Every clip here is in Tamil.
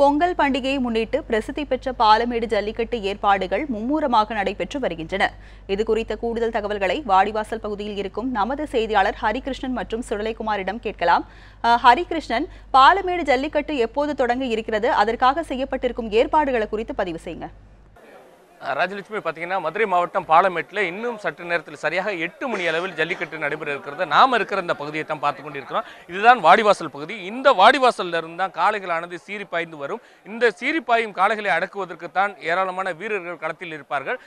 பொங்கல் பண்டிகையை முன்னிட்டு பிரசித்தி பெற்ற பாலமேடு ஜல்லிக்கட்டு ஏற்பாடுகள் மும்முரமாக நடைபெற்று வருகின்றன. இது குறித்த கூடுதல் தகவல்களை வாடிவாசல் பகுதியில் இருக்கும் நமது செய்தியாளர் ஹரிகிருஷ்ணன் மற்றும் சுடலைக்குமாரிடம் கேட்கலாம். ஹரிகிருஷ்ணன் பாலமேடு ஜல்லிக்கட்டு எப்போது தொடங்க இருக்கிறது? அதற்காக செய்யப்பட்டிருக்கும் ஏற்பாடுகளை குறித்து பதிவு செய்யுங்க. ராஜலட்சுமி பார்த்தீங்கன்னா மதுரை மாவட்டம் பாலமேட்டில் இன்னும் சற்று நேரத்தில் சரியாக எட்டு மணி அளவில் ஜல்லிக்கட்டு நடைபெற இருக்கிறது. நாம் இருக்கிற இந்த பகுதியை தான் பார்த்து கொண்டிருக்கிறோம். இதுதான் வாடிவாசல் பகுதி. இந்த வாடிவாசல்ல இருந்து தான் காளைகளானது சீறி பாய்ந்து வரும். இந்த சீறி பாயும் காளைகளை அடக்குவதற்கு தான் ஏராளமான வீரர்கள் களத்தில் இருப்பார்கள்.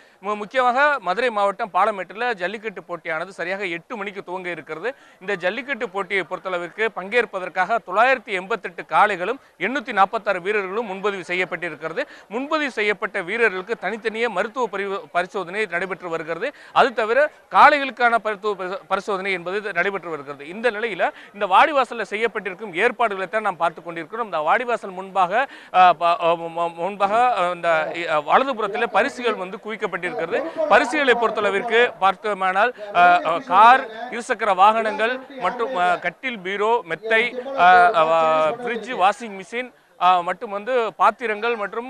முக்கியமாக மதுரை மாவட்டம் பாலமேட்டில் ஜல்லிக்கட்டு போட்டியானது சரியாக எட்டு மணிக்கு துவங்க இருக்கிறது. இந்த ஜல்லிக்கட்டு போட்டியை பொறுத்தளவிற்கு பங்கேற்பதற்காக தொள்ளாயிரத்தி எண்பத்தெட்டு காளைகளும் எண்ணூற்றி நாற்பத்தாறு வீரர்களும் முன்பதிவு செய்யப்பட்டிருக்கிறது. முன்பதிவு செய்யப்பட்ட வீரர்களுக்கு தனித்தனியே மருத்துவ பரி- பரிசோதனை நடைபெற்று வருகிறது. அது தவிர காளைகளுக்கான மருத்துவ பரிசோதனை என்பது நடைபெற்று வருகிறது. இந்த நிலையில் இந்த வாடிவாசலில் செய்யப்பட்டிருக்கும் ஏற்பாடுகளை தான் நாம் பார்த்து கொண்டிருக்கிறோம். இந்த வாடிவாசல் முன்பாக முன்பாக இந்த வலதுபுறத்தில் பரிசுகள் வந்து குவிக்கப்பட்டிருக்கிறது. பரிசுகளை பொறுத்தளவிற்கு பார்த்தோமானால் கார் இருசக்கர வாகனங்கள் மற்றும் கட்டில் பீரோ மெத்தை ஃப்ரிட்ஜ் வாஷிங் மிஷின் மட்டும் வந்து பாத்திரங்கள் மற்றும்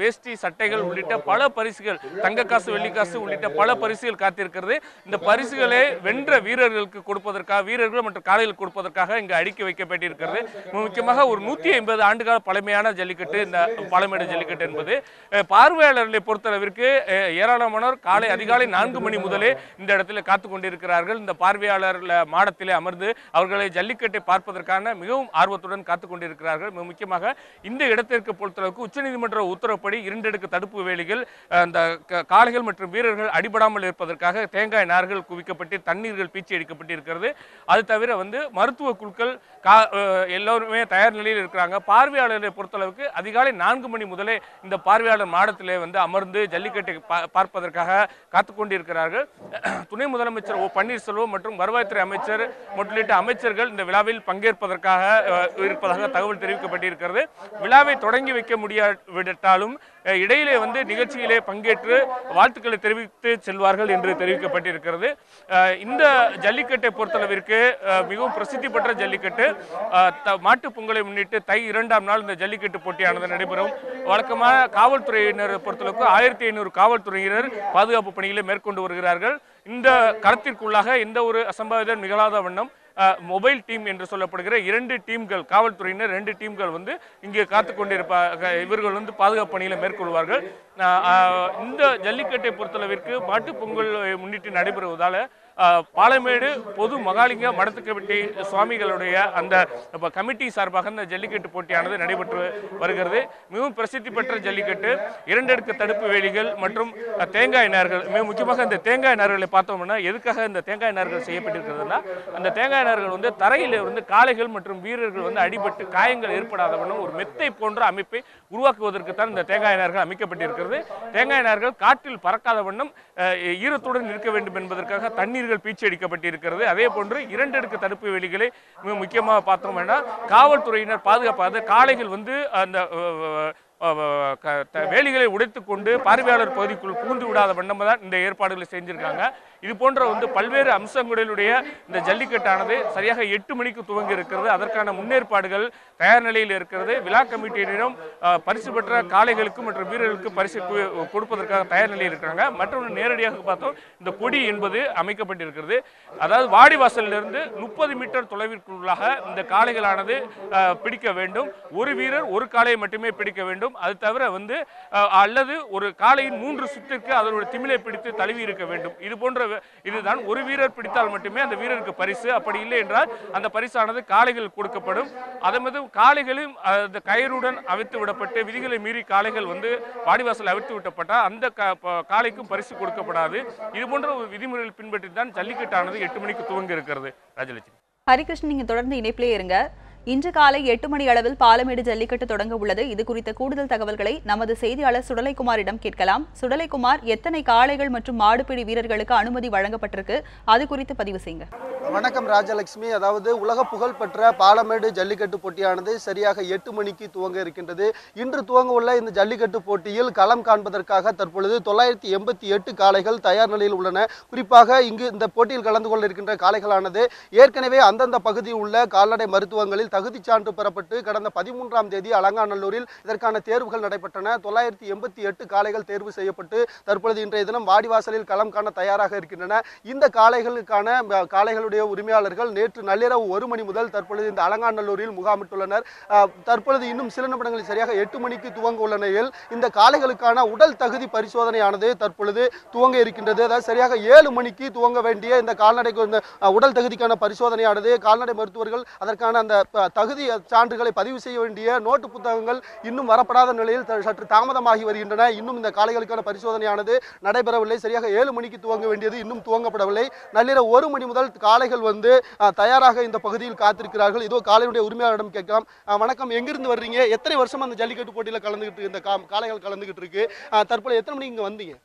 வேஷ்டி சட்டைகள் உள்ளிட்ட பல பரிசுகள் தங்க காசு வெள்ளிக்காசு உள்ளிட்ட பல பரிசுகள் காத்திருக்கிறது. இந்த பரிசுகளை வென்ற வீரர்களுக்கு கொடுப்பதற்காக வீரர்கள் மற்றும் காளைகளுக்கு கொடுப்பதற்காக இங்கு அடுக்கி வைக்கப்பட்டிருக்கிறது. முக்கியமாக ஒரு நூற்றி ஐம்பது ஆண்டுகால பழமையான ஜல்லிக்கட்டு இந்த பழமேடு ஜல்லிக்கட்டு என்பது. பார்வையாளர்களை பொறுத்தளவிற்கு ஏராளமானோர் காலை அதிகாலை நான்கு மணி முதலே இந்த இடத்துல காத்து கொண்டிருக்கிறார்கள். இந்த பார்வையாளர் மாடத்திலே அமர்ந்து அவர்களை ஜல்லிக்கட்டை பார்ப்பதற்கான மிகவும் ஆர்வத்துடன் காத்து கொண்டிருக்கிறார்கள். மிக முக்கியமாக இந்த இடத்திற்கு பொறுத்தளவுக்கு உச்சநீதிமன்ற உத்தரவுப்படி இரண்டடுக்கு தடுப்பு வேலிகள் அந்த க- காளைகள் மற்றும் வீரர்கள் அடிபடாமல் இருப்பதற்காக தேங்காய் நார்கள் குவிக்கப்பட்டு தண்ணீர்கள் பீச்சி அடிக்கப்பட்டிருக்கிறது. அது தவிர வந்து மருத்துவ குழுக்கள் கா எல்லோருமே தயார் நிலையில் இருக்கிறாங்க. பார்வையாளர்களை பொறுத்தளவுக்கு அதிகாலை நான்கு மணி முதலே இந்த பார்வையாளர் மாடத்திலே வந்து அமர்ந்து ஜல்லிக்கட்டை பா- பார்ப்பதற்காக காத்து கொண்டிருக்கிறார்கள். துணை முதலமைச்சர் ஓ பன்னீர்செல்வம் மற்றும் வருவாய்த்துறை அமைச்சர் உள்ளிட்ட அமைச்சர்கள் இந்த விழாவில் பங்கேற்பதற்காக இருப்பதாக தகவல் தெரிவிக்கப்பட்டிருக்கிறது. விழாவை தொடங்கி வைக்க முடியாவிட்டாலும் இடையிலே வந்து நிகழ்ச்சியிலே பங்கேற்று வாழ்த்துக்களை தெரிவித்து செல்வார்கள் என்று தெரிவிக்கப்பட்டிருக்கிறது. இந்த ஜல்லிக்கட்டை பொறுத்தளவிற்கு மிகவும் பிரசித்தி பெற்ற ஜல்லிக்கட்டு அஹ், த- மாட்டுப் பொங்கலை முன்னிட்டு தை இரண்டாம் நாள் இந்த ஜல்லிக்கட்டு போட்டியானது நடைபெறும். வழக்கமான காவல்துறையினர் பொறுத்தளவுக்கு ஆயிரத்தி ஐநூறு காவல்துறையினர் பாதுகாப்பு பணிகளை மேற்கொண்டு வருகிறார்கள். இந்த களத்திற்குள்ளாக எந்த ஒரு அசம்பாவிதம் நிகழாத வண்ணம் மொபைல் டீம் என்று சொல்லப்படுகிற இரண்டு டீம்கள் காவல்துறையினர் ரெண்டு டீம்கள் வந்து இங்கே காத்து கொண்டிருப்பாங்க இவர்கள் வந்து பாதுகாப்பு பணியில் மேற்கொள்வார்கள். இந்த ஜல்லிக்கட்டை பொறுத்தளவிற்கு மாட்டுப் பொங்கல் முன்னிட்டு நடைபெறுவதால் பாலமேடு பொது மகாலிங்க மடத்துக்கமிட்டி சுவாமிகளுடைய அந்த கமிட்டி சார்பாக இந்த ஜல்லிக்கட்டு போட்டியானது நடைபெற்று வருகிறது. மிகவும் பிரசித்தி பெற்ற ஜல்லிக்கட்டு இரண்டடுக்கு தடுப்பு வேலிகள் மற்றும் தேங்காய் நார்கள். மிக முக்கியமாக இந்த தேங்காய் நார்களை பார்த்தோம்னா எதுக்காக இந்த தேங்காய் நார்கள் செய்யப்பட்டிருக்கிறதுனா அந்த தேங்காய் நார்கள் வந்து தரையில் வந்து காளைகள் மற்றும் வீரர்கள் வந்து அடிபட்டு காயங்கள் ஏற்படாத வண்ணம் ஒரு மெத்தை போன்ற அமைப்பை உருவாக்குவதற்கு தான் இந்த தேங்காய் நார்கள் அமைக்கப்பட்டிருக்கிறது. தேங்காய் நார்கள் காற்றில் பறக்காத வண்ணம் ஈரத்துடன் இருக்க வேண்டும் என்பதற்காக தண்ணீர் உயிர்கள் பீச்சடிக்கப்பட்டிருக்கிறது அதே போன்று இரண்டடுக்கு தடுப்பு வேலிகளை மிக முக்கியமாக பார்த்தோம் காவல்துறையினர் பாதுகாப்பாக காளைகள் வந்து அந்த வேலிகளை உடைத்துக்கொண்டு பார்வையாளர் பகுதிக்குள் பூந்து விடாத வண்ணம் தான் இந்த ஏற்பாடுகளை செஞ்சிருக்காங்க. இது போன்ற வந்து பல்வேறு அம்சங்களினுடைய இந்த ஜல்லிக்கட்டானது சரியாக எட்டு மணிக்கு துவங்கி இருக்கிறது. அதற்கான முன்னேற்பாடுகள் தயார் நிலையில் இருக்கிறது. விழா கமிட்டியினரும் பரிசு பெற்ற காளைகளுக்கு மற்றும் வீரர்களுக்கு பரிசு கொடுப்பதற்காக தயார் நிலையில் இருக்கிறாங்க. மற்றொன்று நேரடியாக பார்த்தோம் இந்த கொடி என்பது அமைக்கப்பட்டிருக்கிறது. அதாவது வாடிவாசலிலிருந்து முப்பது மீட்டர் தொலைவிற்குள்ளாக இந்த காளைகளானது பிடிக்க வேண்டும். ஒரு வீரர் ஒரு காளையை மட்டுமே பிடிக்க வேண்டும். அது தவிர வந்து அல்லது ஒரு காளையின் மூன்று சுற்றிற்கு அதனுடைய திமிலை பிடித்து தழுவி இருக்க வேண்டும். இது போன்ற இதுதான் ஒரு வீரர் பிடித்தால் மட்டுமே அந்த வீரருக்கு பரிசு. அப்படி இல்லை என்றால் அந்த பரிசானது காளைகள் கொடுக்கப்படும். அதே மாதிரி காளைகளும் அந்த கயிறுடன் அவிழ்த்து விடப்பட்டு விதிகளை மீறி காளைகள் வந்து வாடிவாசல் அவிழ்த்து விட்டப்பட்டால் அந்த காளைக்கும் பரிசு கொடுக்கப்படாது. இது போன்ற ஒரு விதிமுறைகள் பின்பற்றி தான் ஜல்லிக்கட்டானது எட்டு மணிக்கு துவங்கி இருக்கிறது. ராஜலட்சுமி. ஹரிகிருஷ்ணன் நீங்க தொடர்ந்து இணைப்பிலே இருங்க. இன்று காலை எட்டு மணி அளவில் பாலமேடு ஜல்லிக்கட்டு தொடங்க உள்ளது. இது குறித்த கூடுதல் தகவல்களை நமது செய்தியாளர் சுடலைக்குமாரிடம் கேட்கலாம். சுடலைக்குமார் எத்தனை காளைகள் மற்றும் மாடுபிடி வீரர்களுக்கு அனுமதி வழங்கப்பட்டிருக்கு? அது குறித்து பதிவு செய்யுங்க. வணக்கம் ராஜலட்சுமி. அதாவது உலக புகழ்பெற்ற பாலமேடு ஜல்லிக்கட்டு போட்டியானது சரியாக எட்டு மணிக்கு துவங்க இருக்கின்றது. இன்று துவங்க உள்ள இந்த ஜல்லிக்கட்டு போட்டியில் களம் காண்பதற்காக தற்பொழுது தொள்ளாயிரத்தி எண்பத்தி எட்டு காளைகள் தயார் நிலையில் உள்ளன. குறிப்பாக இங்கு இந்த போட்டியில் கலந்து கொள்ள இருக்கின்ற காளைகளானது ஏற்கனவே அந்தந்த பகுதியில் உள்ள கால்நடை மருத்துவங்களில் தகுதிச் சான்று பெறப்பட்டு கடந்த பதிமூன்றாம் தேதி அலங்காநல்லூரில் இதற்கான தேர்வுகள் நடைபெற்றன. தொள்ளாயிரத்தி எண்பத்தி எட்டு காளைகள் தேர்வு செய்யப்பட்டு தற்பொழுது இன்றைய தினம் வாடிவாசலில் களம் காண தயாராக இருக்கின்றன. இந்த காளைகளுக்கான காளைகளுடைய உரிமையாளர்கள் நேற்று நள்ளிரவு ஒரு மணி முதல் தற்பொழுது இந்த அலங்காநல்லூரில் முகாமிட்டுள்ளனர். தற்பொழுது இன்னும் சில நிமிடங்களில் சரியாக எட்டு மணிக்கு துவங்க உள்ள நிலையில் இந்த காளைகளுக்கான உடல் தகுதி பரிசோதனையானது தற்பொழுது துவங்க இருக்கின்றது. அதாவது சரியாக ஏழு மணிக்கு துவங்க வேண்டிய இந்த கால்நடை உடல் தகுதிக்கான பரிசோதனையானது. கால்நடை மருத்துவர்கள் அதற்கான அந்த தகுதி சான்றுகளை பதிவு செய்ய வேண்டிய நோட்டு புத்தகங்கள் இன்னும் வரப்படாத நிலையில் சற்று தாமதமாகி வருகின்றன. இன்னும் இந்த காளைகளுக்கான பரிசோதனையானது நடைபெறவில்லை. சரியாக ஏழு மணிக்கு துவங்க வேண்டியது இன்னும் துவங்கப்படவில்லை. நள்ளிரவு ஒரு மணி முதல் காளைகள் வந்து தயாராக இந்த பகுதியில் காத்திருக்கிறார்கள். இதோ காளையுடைய உரிமையாளரிடம் கேட்கலாம். வணக்கம். எங்கிருந்து வர்றீங்க? எத்தனை வருஷம் அந்த ஜல்லிக்கட்டு போட்டியில் கலந்துகிட்டு இந்த காளைகள் கலந்துகிட்டு இருக்கு? தற்போது எத்தனை மணிக்கு இங்கே வந்தீங்க?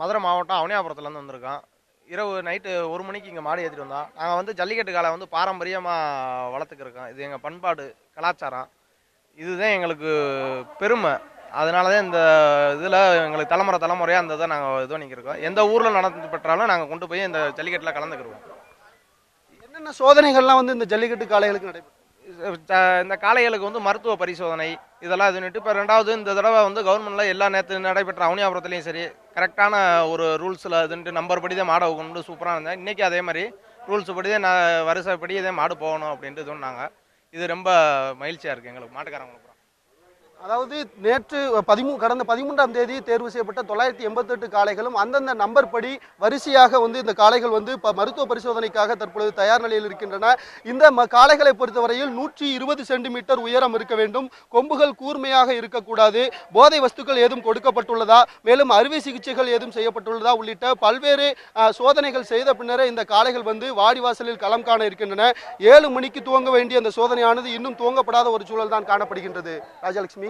மதுரை மாவட்டம் அவனியாபுரத்துலேருந்து வந்திருக்கான். இரவு நைட்டு ஒரு மணிக்கு இங்கே மாடு ஏற்றிட்டு வந்தோம். நாங்கள் வந்து ஜல்லிக்கட்டு காலை வந்து பாரம்பரியமாக வளர்த்துக்கிருக்கோம் இது எங்கள் பண்பாடு கலாச்சாரம். இதுதான் எங்களுக்கு பெருமை. அதனால தான் இந்த இதில் எங்களுக்கு தலைமுறை தலைமுறையாக அந்த இதை நாங்கள் இது பண்ணிக்கிருக்கோம் எந்த ஊரில் நடந்து பெற்றாலும் நாங்கள் கொண்டு போய் இந்த ஜல்லிக்கட்டில் கலந்துக்கிருவோம். என்னென்ன சோதனைகள்லாம் வந்து இந்த ஜல்லிக்கட்டு காளைகளுக்கு நடைபெறும் இந்த காளைகளுக்கு வந்து மருத்துவ பரிசோதனை இதெல்லாம் இது பண்ணிட்டு இப்போ ரெண்டாவது இந்த தடவை வந்து கவர்மெண்ட்ல எல்லா நேற்று நடைபெற்ற அவனியாபுரத்துலையும் சரி கரெக்டான ஒரு ரூல்ஸில் இதுன்ட்டு நம்பர் படி தான் மாடை கொண்டு சூப்பராக இருந்தேன். இன்றைக்கி அதே மாதிரி ரூல்ஸ் படி தான் நான் வரிசைப்படி இதே மாடு போகணும் அப்படின்ட்டு சொன்னாங்க இது ரொம்ப மகிழ்ச்சியாக இருக்குது எங்களுக்கு மாட்டுக்காரங்களுக்கு. அதாவது நேற்று பதிமூ கடந்த பதிமூன்றாம் தேதி தேர்வு செய்யப்பட்ட தொள்ளாயிரத்தி எண்பத்தெட்டு காளைகளும் அந்தந்த நம்பர் படி வரிசையாக வந்து இந்த காளைகள் வந்து ப- மருத்துவ பரிசோதனைக்காக தற்பொழுது தயார் நிலையில் இருக்கின்றன. இந்த ம- காளைகளை பொறுத்தவரையில் நூற்றி இருபது சென்டிமீட்டர் உயரம் இருக்க வேண்டும். கொம்புகள் கூர்மையாக இருக்கக்கூடாது. போதை வஸ்துக்கள் ஏதும் கொடுக்கப்பட்டுள்ளதா? மேலும் அறுவை சிகிச்சைகள் ஏதும் செய்யப்பட்டுள்ளதா? உள்ளிட்ட பல்வேறு சோதனைகள் செய்த பின்னரே இந்த காளைகள் வந்து வாடிவாசலில் களம் காண இருக்கின்றன. ஏழு மணிக்கு துவங்க வேண்டிய அந்த சோதனையானது இன்னும் துவங்கப்படாத ஒரு சூழல் தான் காணப்படுகின்றது. ராஜலட்சுமி